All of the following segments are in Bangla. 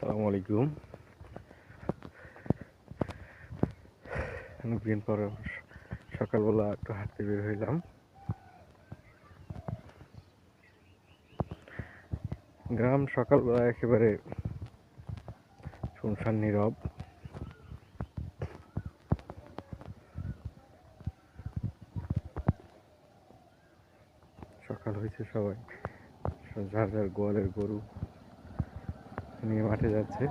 আসসালামু আলাইকুম। অনেকদিন পর সকালবেলা একটু হাঁটতে বের হইলাম। গ্রাম সকালবেলা একেবারে শুনশান নীরব। সকাল হয়েছে সবাই। সব যার যার গোয়ালের গরু। নিয়ে মাঠে যাচ্ছে।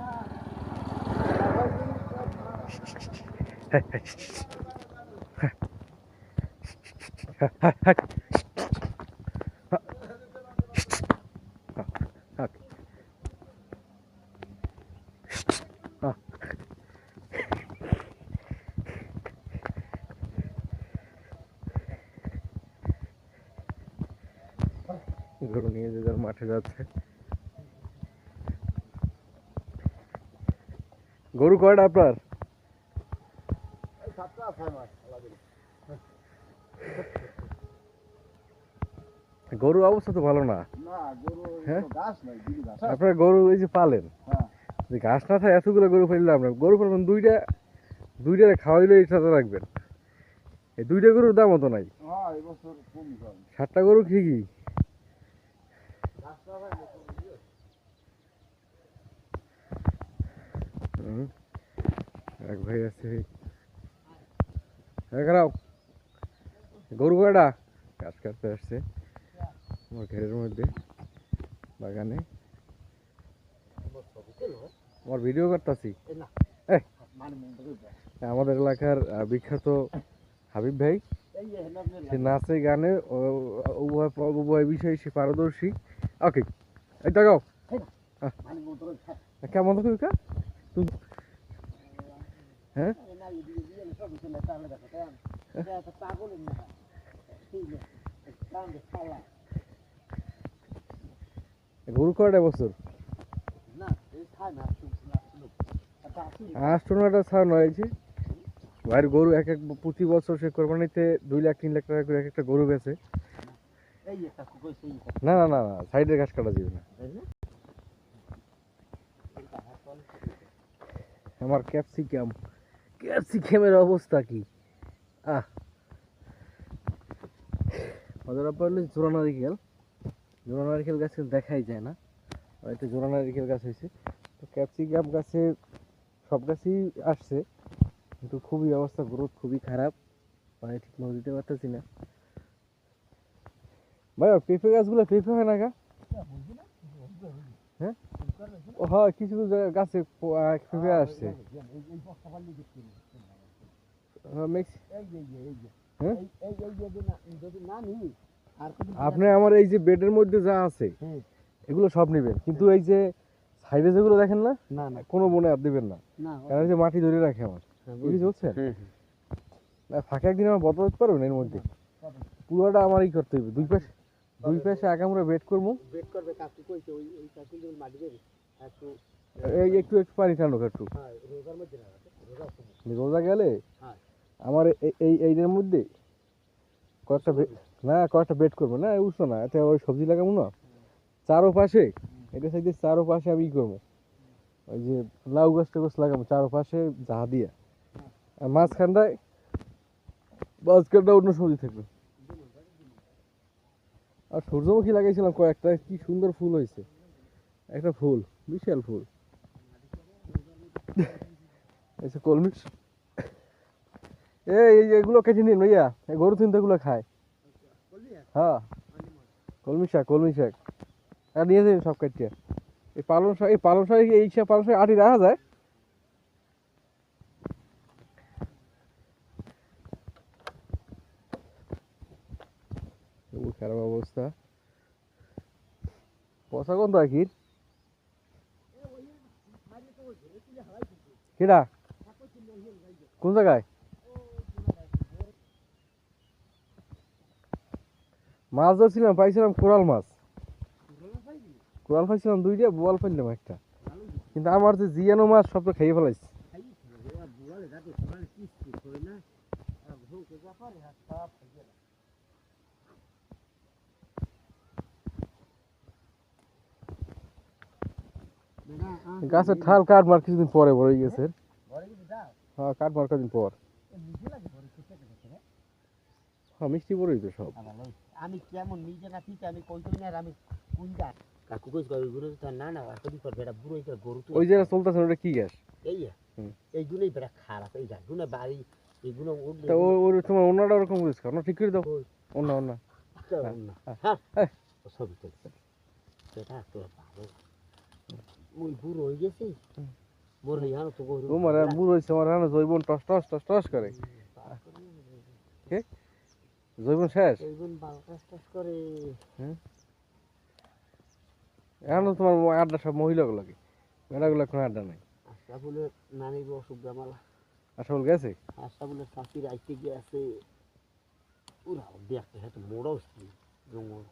গরু নিয়ে যে যার মাঠে যাচ্ছে। গরু কয়টা আপনার? গরুর অবস্থা তো ভালো না। হ্যাঁ? আপনার গরু এই যে পালেন হ্যাঁ। যে ঘাস না থাকে এতগুলো গরু ফেললে আপনার গরু ফেলবেন দুইটা দুইটা খাওয়াইলে এই সাথে রাখবেন। এই দুইটা গরুর দাম অত নাই। সাতটা গরু ঠিকই এক ভাই আছে। এখানে গরু কয়টা? কাজ কাটতে আসছে। আমার ঘেরের মধ্যে বাগানে। আমার ভিডিও করতেছি। আমাদের এলাকার বিখ্যাত হাবিব ভাই। সে নাচে গানে উভয় উভয় বিষয়ে সে পারদর্শী। ওকে এই দেখাও কেমন তো কা হ্যাঁ? গরু কয়টা বছর? আষ্ট নয়টা ছাড়ানো হয়েছে ভাইয়ের গরু এক এক প্রতি বছর সে কোরবানিতে দুই লাখ তিন লাখ টাকা করে এক একটা গরু বেছে না না না না সাইডের ঘাস কাটা যাবে না। আমার ক্যাপসিকাম। ক্যাপসিকামের অবস্থা কি? আহ। ওদের আপনার জোড়া নারিকেল জোড়া নারিকেল গাছ দেখাই যায় না। একটা জোড়া নারিকেল গাছ হয়েছে। তো ক্যাপসিকাম গাছে সব গাছই আসছে কিন্তু খুবই অবস্থা গ্রোথ খুবই খারাপ। মানে ঠিক মতো দিতে পারতেছি না। ভাই পেঁপে গাছগুলো পেঁপে হয় না গা? হ্যাঁ? হয় কিছু কিছু গাছে পেঁপে আসছে। হ্যাঁ, হ্যাঁ? আপনি আমার এই যে বেডের মধ্যে যা আছে এগুলো সব নেবেন। কিন্তু এই যে সাইডে যেগুলো দেখেন না না না। কোনো বনে আর দেবেন না। কারণ যে মাটি ধরে রাখে আমার। বুঝি চলছেন না ফাঁকা একদিন আমার বদল দিতে পারবেন এর মধ্যে। পুরোটা আমারই করতে হবে। দুই পাশে দুই পাশে আগামরা বেড করব। বেট করবে কাকু কইছে ওই ওই কাকু মাটি দেবে একটু এই একটু একটু পানি ঠান্ডা একটু। হ্যাঁ রোজা গেলে হ্যাঁ। আমার এই- এই এইটার মধ্যে কয়েকটা না কয়েকটা বেড করব। না উঠছো না এটা ওই সবজি লাগাবো না। চারো পাশে এটা সাইডে চারো পাশে আমি ই করব। ওই যে লাউ গাছ টাছ লাগাবো চারো পাশে জাহা দিয়ে। আর মাঝখানটায় মাঝখানটা অন্য সবজি থাকবে। আর সূর্যমুখী লাগাইছিলাম কয়েকটা কি সুন্দর ফুল হয়েছে। একটা ফুল। বিশাল ফুল। এই যে কলমি শাক। এই এগুলো কেটে নিন ভাইয়া। এই গরু তিনটা এগুলো খায়। হ্যাঁ। কলমি শাক কলমি শাক। আর নিয়ে যাবেন সব কেটে। এই পালং শাক, এই পালং শাক, এই শাক পালং শাক আটি রাখা যায়। খারাপ অবস্থা। পচা তো আখির কেডা কোন জায়গায়? মাছ ধরছিলাম, পাইছিলাম কোরাল মাছ। কোরাল পাইছিলাম দুইটা বোয়াল পাইলাম একটা। কিন্তু আমার যে জিয়ানো মাছ, সব তো খেয়ে ফেলাইছে বুয়ালে যাতে সবাই কিস্তি করে না আর ভোকে ব্যাপারে হাত খারাপ হয়ে গেল বেটা আহ, গাছের ঠাল কাঠ মার কিছুদিন পরে বড় হয়ে গেছে। হ্যাঁ কাঠ মার কদিন পর। হ্যাঁ মিষ্টি বড়ই তো সব। আমি কেমন নিজে না ঠিক আমি কই কই না আর আমি কোন যা কাকু কইস কই গুলো তো না না আর কদি কর বেটা বুড়ো এটা গরু তো ওই যে চলতেছে ওটা কি গ্যাস এই হুম। এই গুলোই বেটা খারাপ এই যা গুলো বাড়ি এইগুলো উঠলে তা ও ওর তোমার অন্যটা ওরকম করিস অন্য ঠিক করে দাও। ওই। অন্য অন্য হ্যাঁ। হ্যাঁ। হ্যাঁ। ছবি তুলছে বেটা তো ভালো মুই বুড়ো হয়ে গেছি। মোর ইয়ানো তো গরু। তোমার বুড়ো হয়েছে আমার জৈবন টস টস টস টস করে। জৈবন শেষ? এইগুন বাল করে। এখন তোমার আড্ডা সব মহিলাগুলো লাগে মেয়েরাগুলো এখন আড্ডা নাই? আশা বলে নানির অসুখ জামালা আসল গেছে? আশা বলে চাকরির আইতে গিয়েছে পুরা দেখতে হয়তো মোড়াও জঙ্গল।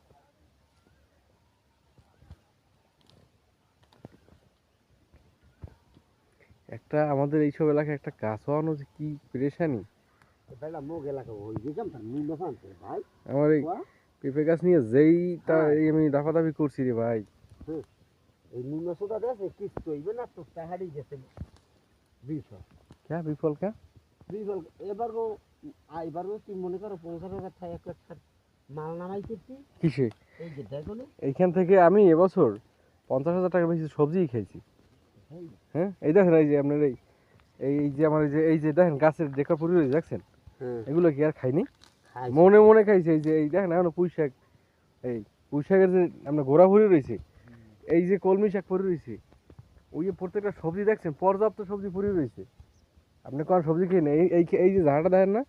একটা আমাদের এইসব এলাকায় একটা গাছ হওয়ানো যে কি পেরেশানি? আমার এই পেঁপে গাছ নিয়ে যেই তা হ্যাঁ। এই আমি দাফাদাফি করছি রে ভাই। এই নিম্ন সোটা দেখে কিস্ত হইবে না তো তাহারি গেছে। বিফল। ক্যা বিফল ক্যা বিফল এবার গো এবার গো মনে করো পঞ্চাশ হাজার টাকা এক লাখ টাকা মাল কিসে? এই যে দেখো এইখান থেকে আমি এবছর পঞ্চাশ হাজার টাকা বেশি সবজিই খেয়েছি হ্যাঁ? এই দেখেন এই যে আপনার এই এই যে আমার এই যে এই যে দেখেন গাছের ডেকর পরি রয়েছে দেখছেন? হ্যাঁ। এগুলো কি আর খাইনি? মনে মনে খাইছে এই যে এই দেখেন এখনও পুঁই শাক। এই পুঁই শাকের যে আপনার গোড়া ভরে রয়েছে এই যে কলমি শাক পরে রয়েছে ওই যে প্রত্যেকটা সবজি দেখছেন পর্যাপ্ত সবজি পরে রয়েছে। আপনি কোন সবজি খেয়ে নেই এই এই- যে ঝাড়টা দেখেন না?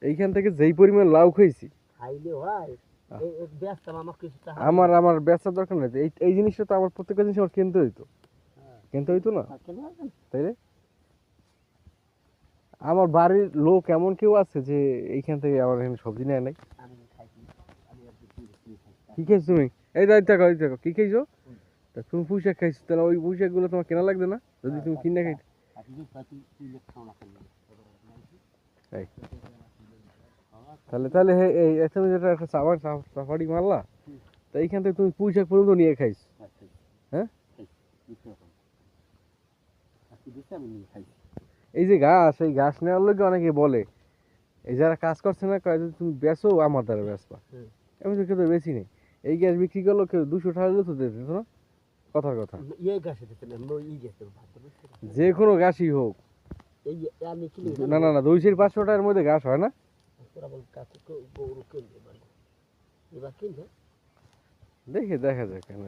এইখান থেকে যেই পরিমাণ লাউ হয়। ব্যস্ত আমার আমার ব্যবসার দরকার নেই। এই এই জিনিসটা তো আমার প্রত্যেকটা জিনিস আমার কিনতে হইতো। হ্যাঁ। কিনতে হইতো না? তাই রে? আমার বাড়ির লোক এমন কেউ আছে যে এইখান থেকে আমার এখানে সবজি নেয় নাই? কি খেয়েছো তুমি? এই দাঁড়িয়ে থাকো এই দেখো কি খেয়েছো তা তুমি পুঁই শাক খাইছো তাহলে ওই পুঁই শাকগুলো তোমার কেনা লাগবে না? যদি তুমি কিনে খাই আপনি পাতি কিলো খাওয়া খাই এই। তাহলে তাহলে হে- এই তুমি যেটা একটা সাবার সাফারি মারলা? তা এইখান থেকে তুমি পুঁই শাক পর্যন্ত নিয়ে খাইছো? হ্যাঁ? আপনি আমি নিয়ে খাইছি। এই যে ঘাস এই ঘাস নেওয়ার লোক অনেকে বলে এই যারা কাজ করছে না কয় তুমি বেচো আমার দ্বারা বেচবা। আমি তো কেউ বেশি নেই। এই গ্যাস বিক্রি করল কেউ দুশো টাকা তো দিতে না কথার কথা। ইয়ে যে কোনো ঘাসই হোক। না না না দুইশো পাঁচশো টাকার মধ্যে ঘাস হয় না? দেখে দেখা যাক কেন